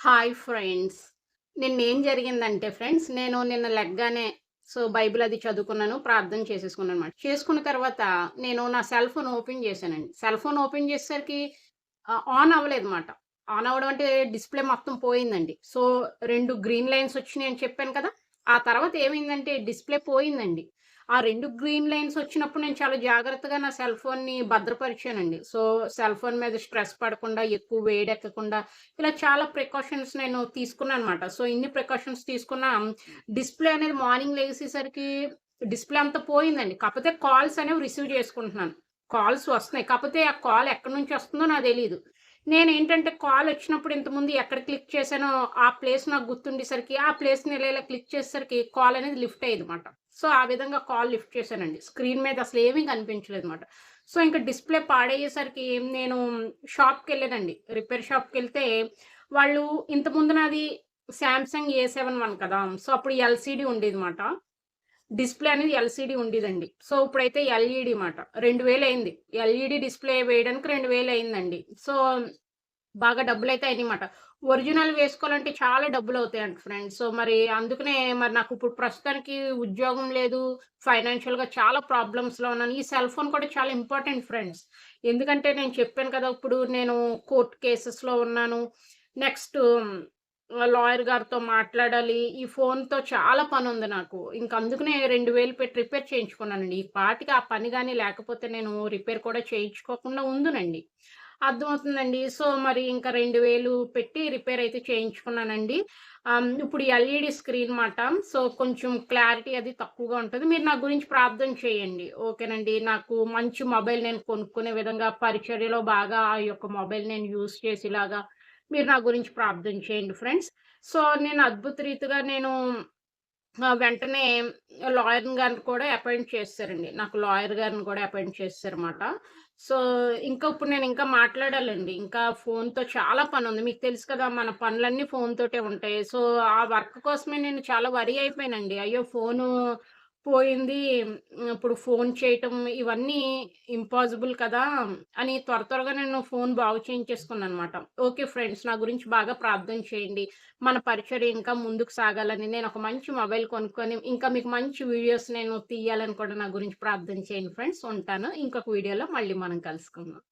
Hi friends. నిన్నేం జరిగిందంటే friends, నేను నిన్న లెగ్గానే సో, బైబిల్ అది చదువుకున్నాను. ప్రార్థన చేసేసుకున్నాను అనమాట చేసుకున్న తర్వాత నేను నా సెల్ ఫోన్ ఓపెన్ చేశానండి. సెల్ ఫోన్ ఓపెన్ చేసేసరికి ఆన్ అవ్వలేదు అనమాట ఆన్ అవ్వడం అంటే డిస్‌ప్లే మొత్తం పోయిందండి. సో, రెండు గ్రీన్ లైన్స్ వచ్చినాయి అని చెప్పాను కదా! ఆ తర్వాత ఏమైందంటే డిస్‌ప్లే పోయిందండి. ఆ రెండు గ్రీన్ లైన్స్ వచ్చినప్పుడు నేను చాలా జాగ్రత్తగా నా సెల్ ఫోన్‌ని భద్రపరిచానండి. సో, సెల్ ఫోన్ మీద స్ట్రెస్ పడకుండా, ఎక్కువ వేడెక్కకుండా ఇలా చాలా ప్రికాషన్స్ నేను తీసుకున్నాను అనమాట సో, ఇన్ని ప్రికాషన్స్ తీసుకున్నా డిస్‌ప్లే అనేది మార్నింగ్ లేచేసరికి డిస్‌ప్లే అంతా పోయిందండి. కాకపోతే కాల్స్ అనేవి రిసీవ్ చేసుకుంటున్నాను. కాల్స్ వస్తున్నాయి. కాకపోతే ఆ కాల్ ఎక్కడి నుంచి వస్తుందో నాకు తెలియదు నేను ఏంటంటే కాల్ వచ్చినప్పుడు ఇంతకుముందు ఎక్కడ క్లిక్ చేశానో ఆ ప్లేస్ నాకు గుర్తుండేసరికి, ఆ ప్లేస్‌ని ఇలా ఇలా క్లిక్ చేసేసరికి కాల్ అనేది లిఫ్ట్ అయ్యేది అనమాట సో, ఆ విధంగా కాల్ లిఫ్ట్ చేశానండి. స్క్రీన్ మీద అసలు ఏమీ కనిపించలేదన్నమాట. సో, ఇంకా డిస్‌ప్లే పాడయ్యేసరికి నేను షాప్కి వెళ్ళానండి రిపేర్ షాప్కి వెళ్తే వాళ్ళు ఇంతకుముందు నాది శాంసంగ్ ఏ సెవెన్ వన్ కదా! సో, అప్పుడు ఎల్‌సీడీ ఉండేదిమాట. డిస్‌ప్లే అనేది ఎల్‌సీడీ ఉండేదండి. సో, ఇప్పుడైతే ఎల్‌ఈడీ మాట. 2000 అయింది. ఎల్‌ఈడీ డిస్‌ప్లే వేయడానికి 2000 అయిందండి. సో, బాగా డబ్బులు అయితే అయినాయిమాట. ఒరిజినల్ వేసుకోవాలంటే చాలా డబ్బులు అవుతాయండి ఫ్రెండ్స్. సో, మరి అందుకనే మరి నాకు ఇప్పుడు ప్రస్తుతానికి ఉద్యోగం లేదు. ఫైనాన్షియల్‌గా చాలా ప్రాబ్లమ్స్‌లో ఉన్నాను. ఈ సెల్ ఫోన్ కూడా చాలా ఇంపార్టెంట్ ఫ్రెండ్స్. ఎందుకంటే నేను చెప్పాను కదా! ఇప్పుడు నేను కోర్ట్ కేసెస్‌లో ఉన్నాను. నెక్స్ట్ లాయర్ గారితో మాట్లాడాలి. ఈ ఫోన్‌తో చాలా పని ఉంది నాకు. ఇంక అందుకనే 2000 పెట్టి రిపేర్ చేయించుకున్నానండి. ఈ పాటికి ఆ పని కానీ లేకపోతే నేను రిపేర్ కూడా చేయించుకోకుండా ఉందునండి. అర్థమవుతుందండి. సో, మరి ఇంకా 2000 పెట్టి రిపేర్ అయితే చేయించుకున్నానండి. ఇప్పుడు ఎల్‌ఈడీ స్క్రీన్ మాట. సో, కొంచెం క్లారిటీ అది తక్కువగా ఉంటుంది మీరు నా గురించి ప్రార్థన చేయండి. ఓకేనండి. నాకు మంచి మొబైల్ నేను కొనుక్కునే విధంగా పరిచర్యలో బాగా ఆ యొక్క మొబైల్ నేను యూజ్ చేసేలాగా మీరు నా గురించి ప్రార్థన చేయండి ఫ్రెండ్స్. సో, నేను అద్భుత రీతిగా నేను వెంటనే లాయర్ గారిని కూడా అపాయింట్ చేస్తారండి నాకు లాయర్ గారిని కూడా అపాయింట్ చేస్తారన్నమాట సో, ఇంకా ఇప్పుడు నేను ఇంకా మాట్లాడాలండి. ఇంకా ఫోన్‌తో చాలా పని ఉంది మీకు తెలుసు కదా! మన పనులన్నీ ఫోన్‌తోటే ఉంటాయి. సో, ఆ వర్క్ కోసమే నేను చాలా వరి అయిపోయానండి. అయ్యో! ఫోను పోయింది. ఇప్పుడు ఫోన్ చేయటం ఇవన్నీ ఇంపాసిబుల్ కదా! అని త్వర త్వరగా నేను ఫోన్ బాగు చేయించేసుకున్నానన్నమాట. Okay friends. నా గురించి బాగా ప్రార్థన చేయండి. మన పరిచయం ఇంకా ముందుకు సాగాలని నేను ఒక మంచి మొబైల్ కొనుక్కొని ఇంకా మీకు మంచి వీడియోస్ నేను తీయాలని కూడా నా గురించి ప్రార్థన చేయండి ఫ్రెండ్స్. ఉంటాను. ఇంకొక వీడియోలో మళ్ళీ మనం కలుసుకుందాం.